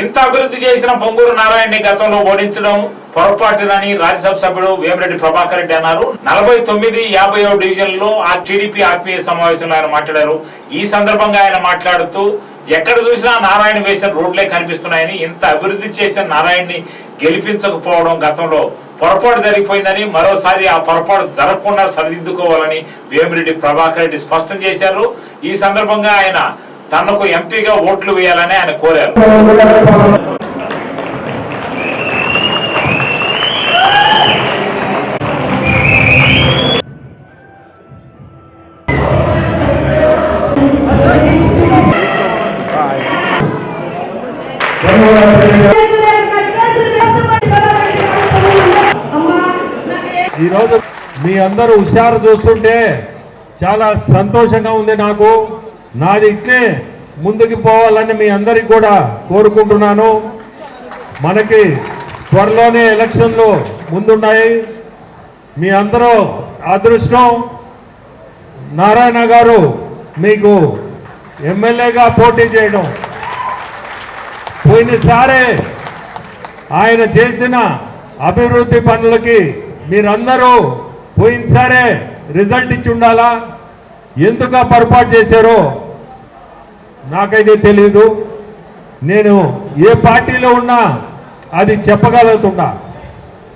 ఇంత అభివృద్ధి చేసిన పొంగూరు నారాయణని గతంలో ఓడించడం పొరపాటునని రాజ్యసభ సభ్యుడు వేమిరెడ్డి ప్రభాకర్ రెడ్డి అన్నారు. నలభై తొమ్మిది యాభై ఏడు డివిజన్లో ఆ టీడీపీ ఆత్మీయ సమావేశంలో ఆయన మాట్లాడారు. ఈ సందర్భంగా ఆయన మాట్లాడుతూ ఎక్కడ చూసినా నారాయణ వేసిన రోడ్లే కనిపిస్తున్నాయని ఇంత అభివృద్ధి చేసిన నారాయణని గెలిపించకపోవడం గతంలో పొరపాటు జరిగిపోయిందని మరోసారి ఆ పొరపాటు జరగకుండా సరిదిద్దుకోవాలని వేమిరెడ్డి ప్రభాకర్ రెడ్డి స్పష్టం చేశారు. ఈ సందర్భంగా ఆయన తనకు ఎంపీగా ఓట్లు వేయాలని ఆయన కోరారు. ఈరోజు మీ అందరూ హుషారు చూస్తుంటే చాలా సంతోషంగా ఉంది నాకు. నాది ఇట్లే ముందుకు పోవాలని మీ అందరికి కూడా కోరుకుంటున్నాను. మనకి త్వరలోనే ఎలక్షన్లు ముందున్నాయి. మీ అందరూ అదృష్టం. నారాయణ గారు మీకు ఎమ్మెల్యేగా పోటీ చేయడం. పోయినసారే ఆయన చేసిన అభివృద్ధి పనులకి మీరందరూ పోయినసారే రిజల్ట్ ఇచ్చి ఉండాలా? ఎందుకు పొరపాటు చేశారో నాకైతే తెలియదు నేను ఏ పార్టీలో ఉన్నా అది చెప్పగలుగుతున్నా.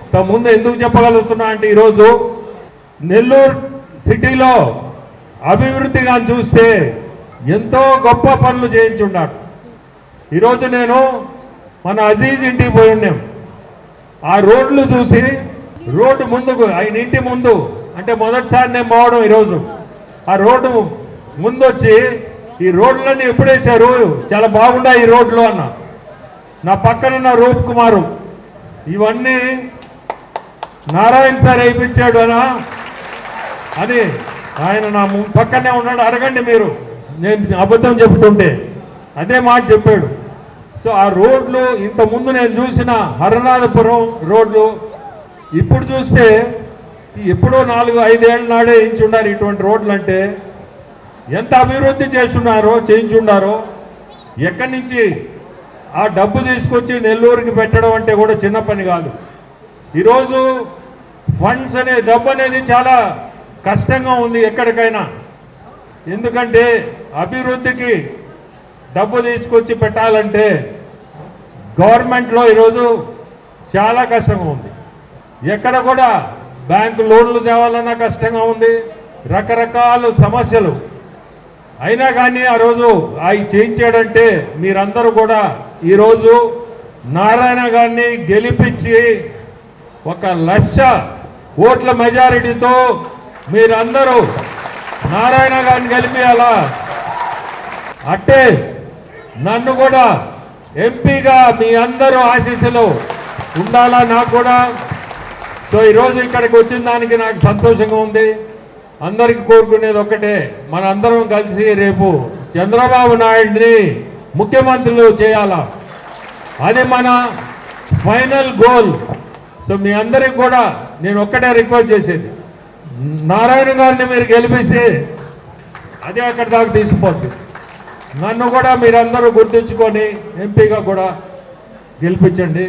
ఇంత ముందు ఎందుకు చెప్పగలుగుతున్నా అంటే ఈరోజు నెల్లూరు సిటీలో అభివృద్ధిగా చూస్తే ఎంతో గొప్ప పనులు చేయించున్నాడు ఈరోజు నేను మన అజీజ్ ఇంటికి పోయి ఉన్నాం ఆ రోడ్లు చూసి రోడ్డు ముందుకు ఆయన ఇంటి ముందు అంటే మొదటిసారి నేను పోవడం ఈరోజు. ఆ రోడ్డు ముందు వచ్చి ఈ రోడ్లన్నీ ఎప్పుడేశారు చాలా బాగున్నాయి ఈ రోడ్లు అన్న. నా పక్కనున్న రూప్ కుమారు. ఇవన్నీ నారాయణ సార్ వేయించాడు అనా అని ఆయన నా ము- పక్కనే ఉన్నాడు. అడగండి మీరు. నేను అబద్ధం చెబుతుంటే. అదే మాట చెప్పాడు. సో ఆ రోడ్లు ఇంత ముందు నేను చూసిన హరనాథపురం రోడ్లు ఇప్పుడు చూస్తే ఎప్పుడో నాలుగు ఐదేళ్ళ నాడే వేయించున్నారు ఇటువంటి రోడ్లు అంటే ఎంత అభివృద్ధి చేస్తున్నారో చేయించున్నారో ఎక్కడి నుంచి ఆ డబ్బు తీసుకొచ్చి నెల్లూరుకి పెట్టడం అంటే కూడా చిన్న పని కాదు. ఈరోజు ఫండ్స్ అనే డబ్బు అనేది చాలా కష్టంగా ఉంది ఎక్కడికైనా. ఎందుకంటే అభివృద్ధికి డబ్బు తీసుకొచ్చి పెట్టాలంటే గవర్నమెంట్లో ఈరోజు చాలా కష్టంగా ఉంది. ఎక్కడ కూడా బ్యాంకు లోన్లు తేవాలన్నా కష్టంగా ఉంది. రకరకాల సమస్యలు. అయినా కానీ ఆ రోజు అవి చేయించాడంటే మీరందరూ కూడా ఈరోజు నారాయణ గారిని గెలిపించి ఒక లక్ష ఓట్ల మెజారిటీతో మీరందరూ నారాయణ గారిని గెలిపియాలా అట్టే నన్ను కూడా ఎంపీగా మీ అందరూ ఆశీస్సులు ఉండాలా నాకు కూడా? సో ఈరోజు ఇక్కడికి వచ్చిన దానికి నాకు సంతోషంగా ఉంది. అందరికి కోరుకునేది ఒక్కటే మన అందరం కలిసి రేపు చంద్రబాబు నాయుడిని ముఖ్యమంత్రులు చేయాలా? అది మన ఫైనల్ గోల్. సో మీ అందరికి కూడా నేను ఒక్కటే రిక్వెస్ట్ చేసేది. నారాయణ గారిని మీరు గెలిపిస్తే అదే అక్కడ దాకా తీసుకుపోతుంది నన్ను కూడా మీరందరూ గుర్తుంచుకొని ఎంపీగా కూడా గెలిపించండి.